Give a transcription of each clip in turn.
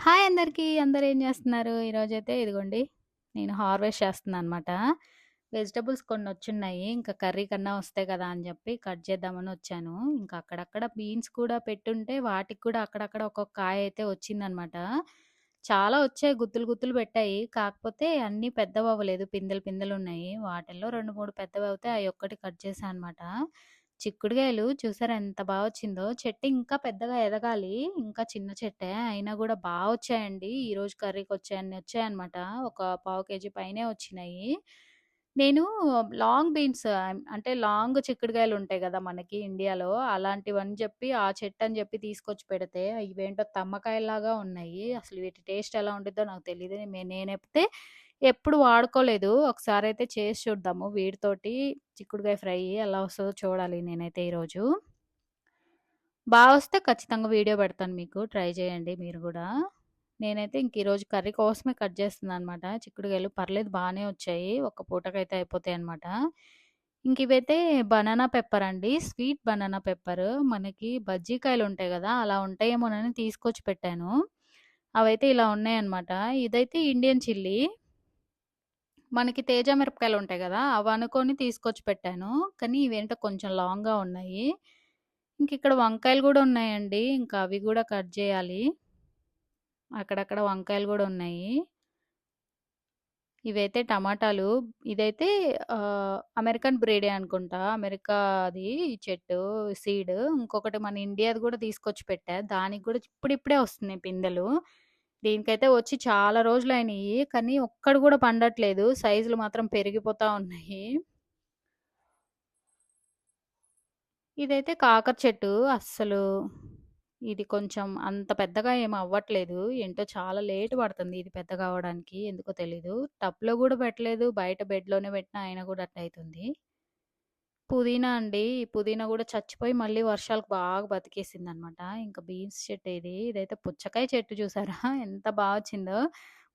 Hi అందరికీ. అందరు ఏం జేస్తున్నారు? ఈరోజైతే ఇదిగోండి నేను హార్వెస్ట్ చేస్తున్నాననమాట. వెజిటబుల్స్ కొన్నొచ్చున్నాయి. ఇంకా కర్రీ కన్నా వస్తాయి కదా అని చెప్పి కట్ చేద్దామని వచ్చాను. ఇంకా అక్కడక్కడ బీన్స్ కూడా పెట్టుంటే వాటికి కూడా అక్కడక్కడ ఒక్కొక్క కాయ అయితే వచ్చిందనమాట. చాలా వచ్చాయి గుత్తులు గుత్తులు పెట్టాయి. కాకపోతే అన్నీ పెద్దవి అవ్వలేదు పిందెలు పిందెలు ఉన్నాయి వాటిల్లో 2, 3 అవి ఒక్కటి కట్ చేశా అనమాట. చిక్కుడుగాయలు చూసారా ఎంత బాగా వచ్చిందో. చెట్టు ఇంకా పెద్దగా ఎదగాలి. ఇంకా చిన్న చెట్టే. అయినా కూడా బాగా వచ్చాయండి. ఈరోజు కర్రీకి వచ్చాయని వచ్చాయన్నమాట. ఒక పావు కేజీ పైనే వచ్చినాయి. నేను లాంగ్ బీన్స్ అంటే లాంగ్ చిక్కుడుగాయలుంటాయి కదా మనకి ఇండియాలో. అలాంటివని చెప్పి ఆ చెట్టు అని చెప్పి తీసుకొచ్చి పెడితే ఇవేంటో తమ్మకాయల్లాగా ఉన్నాయి. అసలు వీటి టేస్ట్ ఎలా ఉంటుందో నాకు తెలియదు మే నేనైతే ఎప్పుడు వాడుకోలేదు. ఒకసారి అయితే చేసి చూద్దాము. వీటితోటి చిక్కుడుకాయ ఫ్రై ఎలా వస్తుందో చూడాలి నేనైతే ఈరోజు. బాగా వస్తే ఖచ్చితంగా వీడియో పెడతాను మీకు. ట్రై చేయండి మీరు కూడా నేనైతే ఇంక ఈరోజు కర్రీ కోసమే కట్ చేస్తున్నాననమాట. చిక్కుడుకాయలు పర్లేదు బాగానే వచ్చాయి. ఒక పూటకైతే అయిపోతాయి అనమాట ఇంక ఇవైతే బనానా పెప్పర్ అండి. Sweet banana pepper. మనకి బజ్జీకాయలు ఉంటాయి కదా అలా ఉంటాయేమోనని తీసుకొచ్చి పెట్టాను. అవైతే ఇలా ఉన్నాయన్నమాట. ఇదైతే ఇండియన్ చిల్లీ. మనకి తేజ కదా అవి అనుకొని తీసుకొచ్చి పెట్టాను. కానీ ఇవేంటో కొంచెం లాంగ్‌గా ఉన్నాయి. ఇంకిక్కడ వంకాయలు కూడా ఉన్నాయండి. ఇంకా అవి కూడా కట్ చేయాలి అక్కడక్కడ వంకాయలు కూడా ఉన్నాయి. ఇవైతే టమాటాలు. ఇదైతే అమెరికన్ బ్రీడే అనుకుంటా. అమెరికా అది చెట్టు సీడ్. ఇంకొకటి మన ఇండియాది కూడా తీసుకొచ్చి పెట్టా. దానికి కూడా ఇప్పుడిప్పుడే వస్తున్నాయి పిందెలు. దీనికైతే వచ్చి చాలా రోజులు అయినాయి కానీ ఒక్కడు కూడా పండట్లేదు. సైజులు మాత్రం పెరిగిపోతూ ఉన్నాయి. ఇదైతే కాకర చెట్టు. అస్సలు ఇది కొంచెం అంత పెద్దగా ఏం అవ్వట్లేదు. ఏంటో చాలా లేట్ పడుతుంది ఇది పెద్దగా అవడానికి ఎందుకో తెలీదు. టబ్‌లో కూడా పెట్టలేదు. బయట బెడ్‌లోనే పెట్టినా అయినా కూడా అట్లయితుంది పుదీనా అండి. ఈ పుదీనా కూడా చచ్చిపోయి మళ్ళీ వర్షాలకు బాగా బతికేసింది అనమాట ఇంకా బీన్స్ చెట్టు ఇది. ఇదైతే పుచ్చకాయ చెట్టు చూసారా? ఎంత బాగా వచ్చిందో.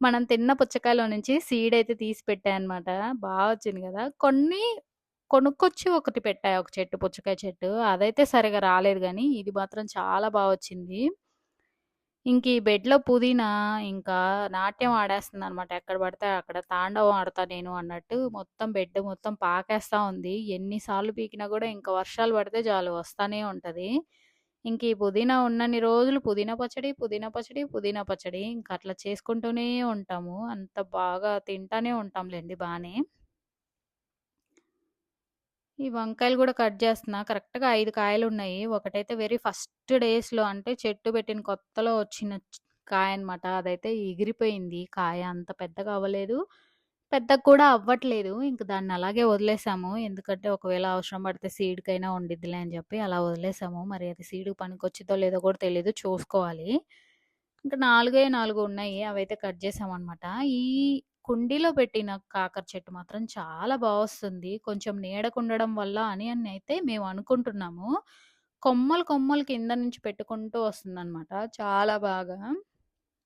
మనం తిన్న పుచ్చకాయలో నుంచి సీడ్ అయితే తీసి పెట్టాయన్నమాట అనమాట. వచ్చింది కదా కొన్ని కొనుక్కొచ్చి ఒకటి పెట్టాయి ఒక చెట్టు పుచ్చకాయ చెట్టు. అదైతే సరిగా రాలేదు కానీ ఇది మాత్రం చాలా బాగా వచ్చింది. ఇంక ఈ బెడ్‌లో పుదీనా ఇంకా నాట్యం ఆడేస్తుంది అనమాట ఎక్కడ పడితే అక్కడ తాండవం ఆడతా నేను అన్నట్టు మొత్తం బెడ్ మొత్తం పాకేస్తా ఉంది. ఎన్నిసార్లు పీకినా కూడా ఇంకా వర్షాలు పడితే చాలు వస్తానే ఉంటుంది ఇంక ఈ పుదీనా ఉన్నన్ని రోజులు పుదీనా పచ్చడి, పుదీనా పచ్చడి, పుదీనా పచ్చడి. ఇంకా అట్లా చేసుకుంటూనే ఉంటాము. అంత బాగా తింటానే ఉంటాంలేండి బాగానే ఈ వంకాయలు కూడా కట్ చేస్తున్నా కరెక్ట్‌గా ఐదు కాయలు ఉన్నాయి ఒకటైతే వెరీ ఫస్ట్ డేస్‌లో అంటే చెట్టు పెట్టిన కొత్తలో వచ్చిన కాయ అనమాట అదైతే ఎగిరిపోయింది కాయ. అంత పెద్దగా అవ్వలేదు. పెద్దగా కూడా అవ్వట్లేదు. ఇంక దాన్ని అలాగే వదిలేసాము. ఎందుకంటే ఒకవేళ అవసరం పడితే సీడ్‌కైనా ఉండిద్దిలే అని చెప్పి అలా వదిలేసాము. మరి అది సీడ్ పనికొచ్చిద్దో లేదో కూడా తెలియదు చూసుకోవాలి. ఇంకా నాలుగే నాలుగు ఉన్నాయి. అవైతే కట్ చేసామనమాట. ఈ కుండీలో పెట్టిన కాకర చెట్టు మాత్రం చాలా బాగా వస్తుంది. కొంచెం నీడకుండడం వల్ల అని అని అయితే మేము అనుకుంటున్నాము. కొమ్మలు కొమ్మలు కింద నుంచి పెట్టుకుంటూ వస్తుందనమాట. చాలా బాగా.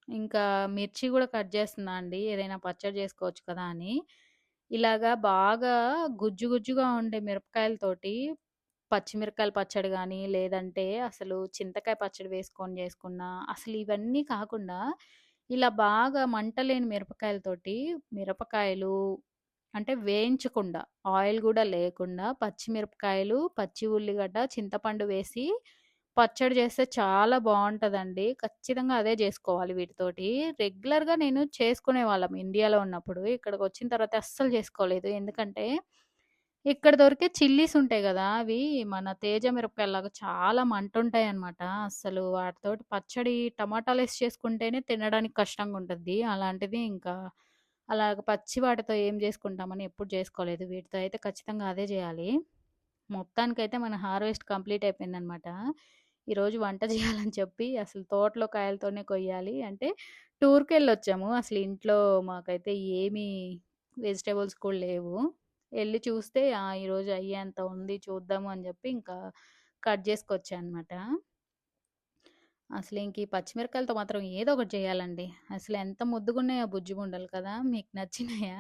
ఇంకా మిర్చి కూడా కట్ చేస్తుందా అండి. ఏదైనా పచ్చడి చేసుకోవచ్చు కదా! అని. ఇలాగా బాగా గుజ్జు గుజ్జుగా ఉండే మిరపకాయలతోటి పచ్చిమిరపకాయల పచ్చడి కానీ లేదంటే అసలు చింతకాయ పచ్చడి వేసుకొని చేసుకున్నా, అసలు ఇవన్నీ కాకుండా ఇలా బాగా మంటలేని మిరపకాయలతోటి మిరపకాయలు అంటే వేయించకుండా, ఆయిల్ కూడా లేకుండా పచ్చిమిరపకాయలు, పచ్చి ఉల్లిగడ్డ, చింతపండు వేసి పచ్చడి చేస్తే చాలా బాగుంటుందండి ఖచ్చితంగా అదే చేసుకోవాలి వీటితోటి. రెగ్యులర్‌గా నేను చేసుకునే వాళ్ళం ఇండియాలో ఉన్నప్పుడు. ఇక్కడికి వచ్చిన తర్వాత అస్సలు చేసుకోలేదు. ఎందుకంటే ఇక్కడ దొరికే చిల్లీస్ ఉంటాయి కదా అవి మన తేజ మిరపకాయలాగా చాలా మంటుంటాయన్నమాట. అసలు వాటితోటి పచ్చడి టమాటాలు వేసి చేసుకుంటేనే తినడానికి కష్టంగా ఉంటుంది అలాంటిది ఇంకా అలాగ పచ్చి వాటితో ఏం చేసుకుంటామని ఎప్పుడు చేసుకోలేదు వీటితో అయితే ఖచ్చితంగా అదే చేయాలి మొత్తానికైతే మన హార్వెస్ట్ కంప్లీట్ అయిపోయిందనమాట. ఈరోజు వంట చేయాలని చెప్పి అసలు తోటలో కాయలతోనే కొయ్యాలి. అంటే టూర్కి వెళ్ళొచ్చాము అసలు ఇంట్లో మాకైతే ఏమీ వెజిటేబుల్స్ కూడా లేవు. వెళ్ళి చూస్తే ఈరోజు అయ్యేంత ఉంది చూద్దాము అని చెప్పి ఇంకా కట్ చేసుకొచ్చా అనమాట. అసలు ఇంక ఈ పచ్చిమిరకాయలతో మాత్రం ఏదో ఒకటి చేయాలండి అసలు ఎంత ముద్దుగున్నాయో బుజ్జి బుండలు కదా! మీకు నచ్చినాయా?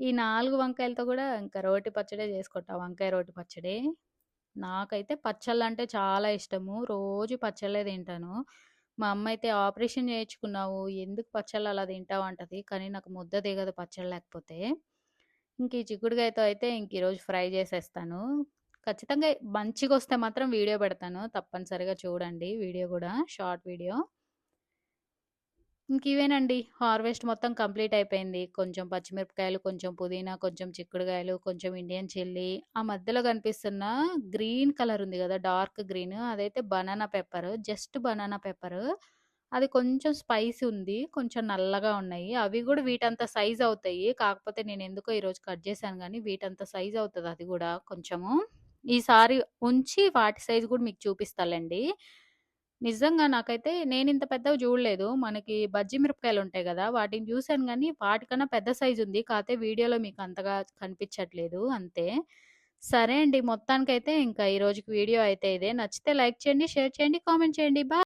ఈ నాలుగు వంకాయలతో కూడా ఇంకా రోటి పచ్చడే జేసుకుంటా. వంకాయ రోటి పచ్చడి. నాకైతే పచ్చళ్ళంటే చాలా ఇష్టము. రోజు పచ్చళ్ళే తింటాను. మా అమ్మ అయితే ఆపరేషన్ చేయించుకున్నావు ఎందుకు పచ్చళ్ళు అలా తింటావు అంటది. కానీ నాకు ముద్ద దిగదు పచ్చళ్ళు లేకపోతే. ఇంక ఈ చిక్కుడుగాయతో అయితే ఇంక ఈరోజు ఫ్రై చేసేస్తాను. ఖచ్చితంగా మంచిగా వస్తే మాత్రం వీడియో పెడతాను. తప్పనిసరిగా చూడండి వీడియో కూడా షార్ట్ వీడియో. ఇంక ఇవేనండి. హార్వెస్ట్ మొత్తం కంప్లీట్ అయిపోయింది. కొంచెం పచ్చిమిరపకాయలు, కొంచెం పుదీనా, కొంచెం చిక్కుడుకాయలు కొంచెం ఇండియన్ చిల్లీ, ఆ మధ్యలో కనిపిస్తున్న గ్రీన్ కలర్ ఉంది కదా డార్క్ గ్రీన్ అదైతే banana pepper. Just banana pepper. అది కొంచెం స్పైసీ ఉంది. కొంచెం నల్లగా ఉన్నాయి. అవి కూడా వీటంత సైజ్ అవుతాయి. కాకపోతే నేను ఎందుకో ఈరోజు కట్ చేశాను కానీ వీటంత సైజ్ అవుతుంది అది కూడా కొంచెము. ఈసారి ఉంచి వాటి సైజ్ కూడా మీకు చూపిస్తాలెండి. నిజంగా నాకైతే నేను ఇంత పెద్దవి చూడలేదు మనకి బజ్జి మిరపకాయలు ఉంటాయి కదా వాటిని చూశాను కానీ వాటికన్నా పెద్ద సైజు ఉంది. కాతే వీడియోలో మీకు అంతగా కనిపించట్లేదు అంతే. సరే అండి. మొత్తానికైతే ఇంకా ఈ రోజుకి వీడియో అయితే ఇదే. నచ్చితే లైక్ చేయండి, షేర్ చేయండి, కామెంట్ చేయండి. బాయ్.